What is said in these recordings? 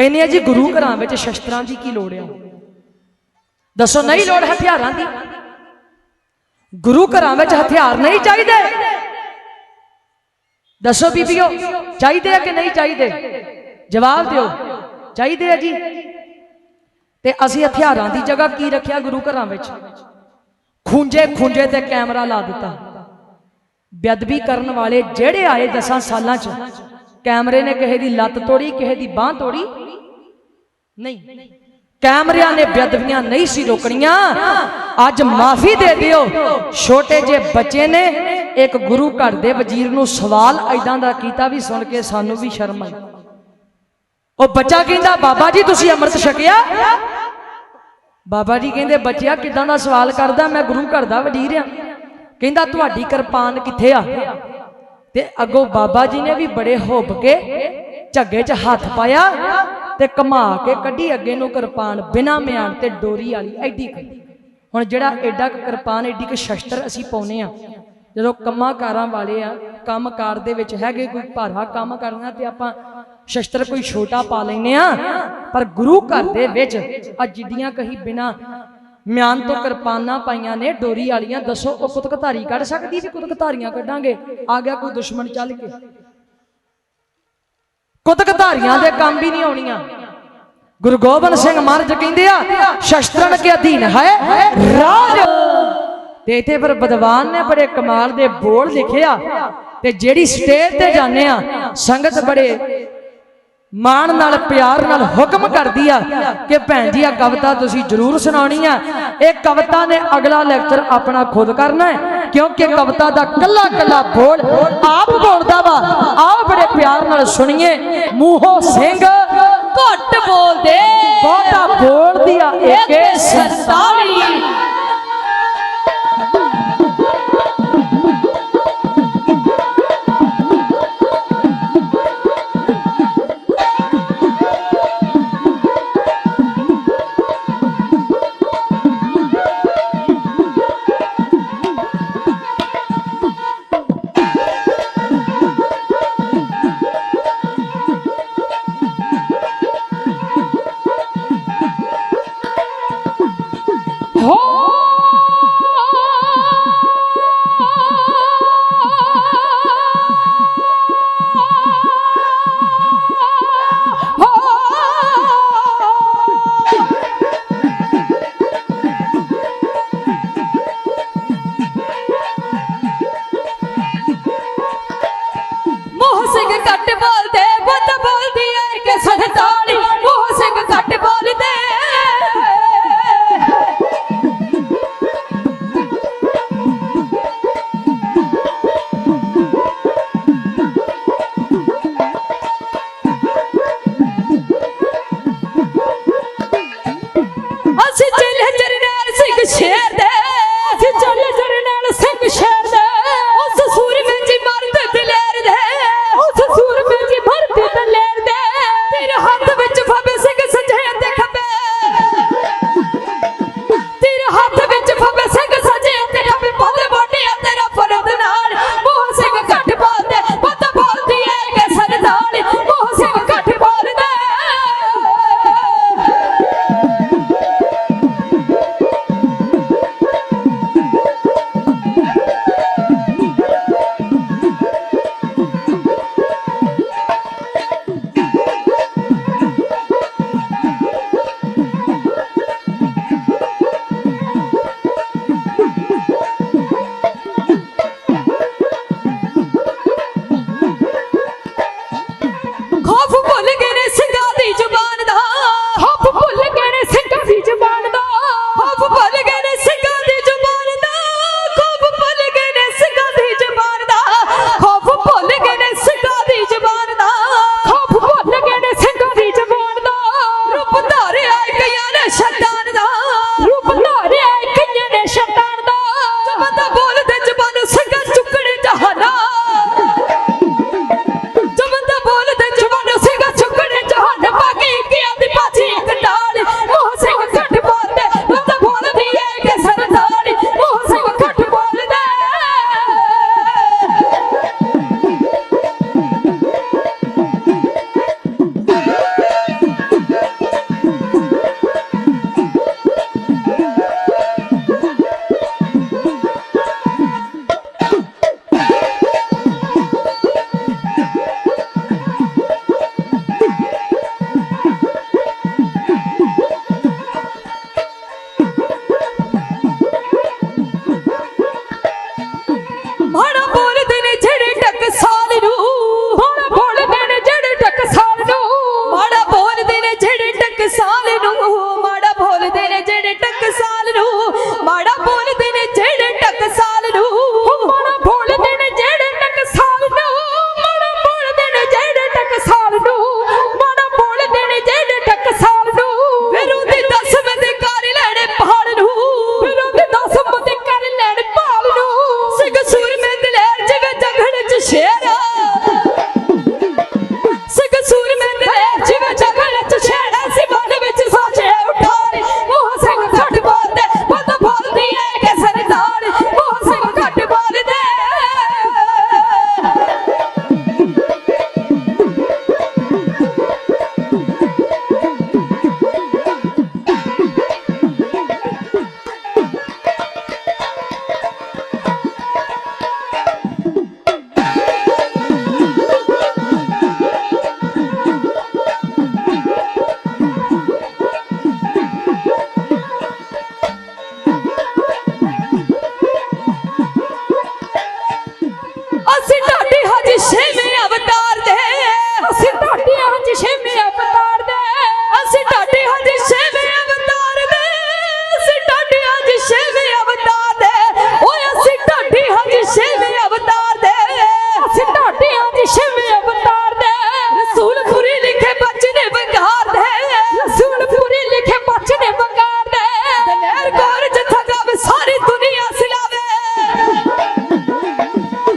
ਕਹਿੰਦੇ ਆ ਜੀ ਗੁਰੂ ਘਰਾਂ ਵਿੱਚ ਸ਼ਸਤਰਾਂ ਦੀ ਕੀ ਲੋੜ ਆ? ਦੱਸੋ ਨਹੀਂ ਲੋੜ ਹਥਿਆਰਾਂ ਦੀ? ਗੁਰੂ ਘਰਾਂ ਵਿੱਚ ਹਥਿਆਰ ਨਹੀਂ ਚਾਹੀਦੇ? ਦੱਸੋ ਬੀਬੀਓ, ਚਾਹੀਦੇ ਆ ਕਿ ਨਹੀਂ ਚਾਹੀਦੇ? ਜਵਾਬ ਦਿਓ, ਚਾਹੀਦੇ ਆ ਜੀ। ਤੇ ਅਸੀਂ ਹਥਿਆਰਾਂ ਦੀ ਜਗ੍ਹਾ ਕੀ ਰੱਖਿਆ ਗੁਰੂ ਘਰਾਂ ਵਿੱਚ? ਖੁੰਝੇ ਖੁੰਝੇ ਤੇ ਕੈਮਰਾ ਲਾ ਦਿੱਤਾ। ਬੇਅਦਬੀ ਕਰਨ ਵਾਲੇ ਜਿਹੜੇ ਆਏ 10 ਸਾਲਾਂ 'ਚ ਕੈਮਰੇ ਨੇ ਕਿਸੇ ਦੀ ਲੱਤ ਤੋੜੀ, ਕਿਸੇ ਦੀ ਬਾਹ ਤੋੜੀ? ਨਹੀਂ। ਕੈਮਰਿਆਂ ਨੇ ਬੇਅਦਬੀਆਂ ਨਹੀਂ ਸੀ ਰੋਕਣੀਆਂ। ਅੱਜ ਮਾਫੀ ਦੇ ਦਿਓ। ਛੋਟੇ ਜਿਹੇ ਬੱਚੇ ਨੇ, ਇੱਕ ਗੁਰੂ ਘਰ ਦੇ ਵਜ਼ੀਰ ਨੂੰ ਸਵਾਲ ਐਦਾਂ ਦਾ ਕੀਤਾ ਵੀ ਸੁਣ ਕੇ ਸਾਨੂੰ ਵੀ ਸ਼ਰਮ ਆਈ। ਉਹ ਬੱਚਾ ਕਹਿੰਦਾ, ਬਾਬਾ ਜੀ, ਤੁਸੀਂ ਅੰਮ੍ਰਿਤ ਛਕਿਆ? ਬਾਬਾ ਜੀ ਕਹਿੰਦੇ, ਬੱਚਿਆ, ਕਿਦਾਂ ਦਾ ਸਵਾਲ ਕਰਦਾ? ਮੈਂ ਗੁਰੂ ਘਰ ਦਾ ਵਜ਼ੀਰ ਆ ਕਹਿੰਦਾ, ਤੁਹਾਡੀ ਕਿਰਪਾਨ ਕਿੱਥੇ ਆ? ਤੇ ਅੱਗੋਂ ਬਾਬਾ ਜੀ ਨੇ ਵੀ ਬੜੇ ਹੋਬ ਕੇ ਝੱਗੇ 'ਚ ਹੱਥ ਪਾਇਆ ਤੇ ਕਮਾ ਕੇ ਕੱਢੀ ਅੱਗੇ ਨੂੰ ਕਿਰਪਾਨ ਬਿਨਾ ਮਿਆਨ ਤੇ ਡੋਰੀ ਵਾਲੀ ਐਡੀ ਕੱਢੀ ਹੁਣ ਜਿਹੜਾ ਐਡਾ ਕੁ ਕਿਰਪਾਨ, ਐਡੀ ਕੁ ਸ਼ਸਤਰ ਅਸੀਂ ਪਾਉਨੇ ਆ, ਜਦੋਂ ਕੰਮਾਂ ਕਾਰਾਂ ਵਾਲੇ ਆ ਕੰਮ ਕਾਰ ਦੇ ਵਿੱਚ ਹੈਗੇ ਕੋਈ ਭਾਰਾ ਕੰਮ ਕਰਨਾ ਤੇ ਆਪਾਂ ਸ਼ਸਤਰ ਕੋਈ ਛੋਟਾ ਪਾ ਲੈਨੇ ਆ, ਪਰ ਗੁਰੂ ਘਰ ਦੇ ਵਿੱਚ ਆ ਜਿੱਡੀਆਂ ਕਹੀ ਬਿਨਾ ਮਿਆਨ ਤੋਂ ਕਿਰਪਾਨਾਂ ਪਾਈਆਂ ਨੇ, ਡੋਰੀ ਵਾਲੀਆਂ, ਦੱਸੋ ਉਹ ਕੁਤਕਧਾਰੀ ਕੱਢ ਸਕਦੀ ਵੀ ਕੁਤਕਧਾਰੀਆਂ ਕੱਢਾਂਗੇ? ਆ ਗਿਆ ਕੋਈ ਦੁਸ਼ਮਣ ਚੱਲ ਕੇ। ਕੁਤਕਧਾਰੀਆਂ ਦੇ ਕੰਮ ਵੀ ਨਹੀਂ ਆਉਣੀਆਂ। ਗੁਰੂ ਗੋਬਿੰਦ ਸਿੰਘ ਮਹਾਰਾਜ ਕਹਿੰਦੇ ਆ ਸ਼ਸਤਰਨ ਕੇ ਅਧੀਨ ਹੈ, ਰਾਜ। ਤੇ ਇੱਥੇ ਫਿਰ ਵਿਦਵਾਨ ਨੇ ਬੜੇ ਕਮਾਲ ਦੇ ਬੋਲ ਲਿਖਿਆ ਤੇ ਜਿਹੜੀ ਸਟੇਜ ਤੇ ਜਾਂਦੇ ਆ, ਸੰਗਤ ਬੜੇ ਮਾਣ ਨਾਲ, ਪਿਆਰ ਨਾਲ ਹੁਕਮ ਕਰਦੀ ਆ ਕਿ ਭੈਣ ਜੀ ਆ ਕਵਿਤਾ ਤੁਸੀਂ ਜ਼ਰੂਰ ਸੁਣਾਉਣੀ ਆ। ਇਹ ਕਵਿਤਾ ਨੇ ਅਗਲਾ ਲੈਕਚਰ ਆਪਣਾ ਖੁਦ ਕਰਨਾ ਹੈ, ਕਿਉਂਕਿ ਕਵਿਤਾ ਦਾ ਕੱਲਾ ਕੱਲਾ ਬੋਲ ਆਪ ਬੋਲਦਾ ਵਾ। ਆਓ ਬੜੇ ਪਿਆਰ ਨਾਲ ਸੁਣੀਏ। ਮੂੰਹੋਂ ਸਿੰਘ ਘੱਟ ਬੋਲਦੇ। ছেড়ে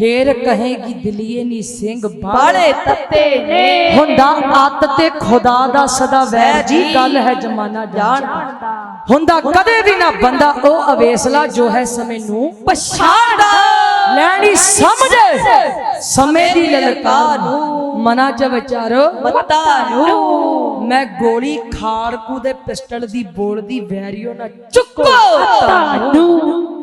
ਫੇਰ ਕਹੇਗੀ ਦਲੀਏ ਨੀ ਸਿੰਘ ਬਾਲੇ ਤੱਤੇ ਨੇ। ਹੁੰਦਾ ਅੱਤ ਤੇ ਖੁਦਾ ਦਾ ਸਦਾ ਵੈਰ ਜੀ ਗੱਲ ਹੈ ਜਮਾਨਾ ਜਾਣਦਾ। ਹੁੰਦਾ ਕਦੇ ਵੀ ਨਾ ਬੰਦਾ ਉਹ ਅਵੇਸਲਾ ਜੋ ਹੈ ਸਮੇਂ ਨੂੰ ਪਛਾੜਦਾ ਲੈਣੀ ਸਮਝ। ਸਮੇਂ ਦੀ ਲਲਕਾਰ ਨੂੰ ਮਨਾ ਚ ਵਿਚਾਰੋ। ਮਤਾ ਨੂੰ। ਮੈਂ ਗੋਲੀ ਖਾੜਕੂ ਦੇ ਪਿਸਟਲ ਦੀ ਬੋਲ ਦੀ ਵੈਰਿਓ ਨਾ ਚੁੱਕੋ। ਤਾਨੂੰ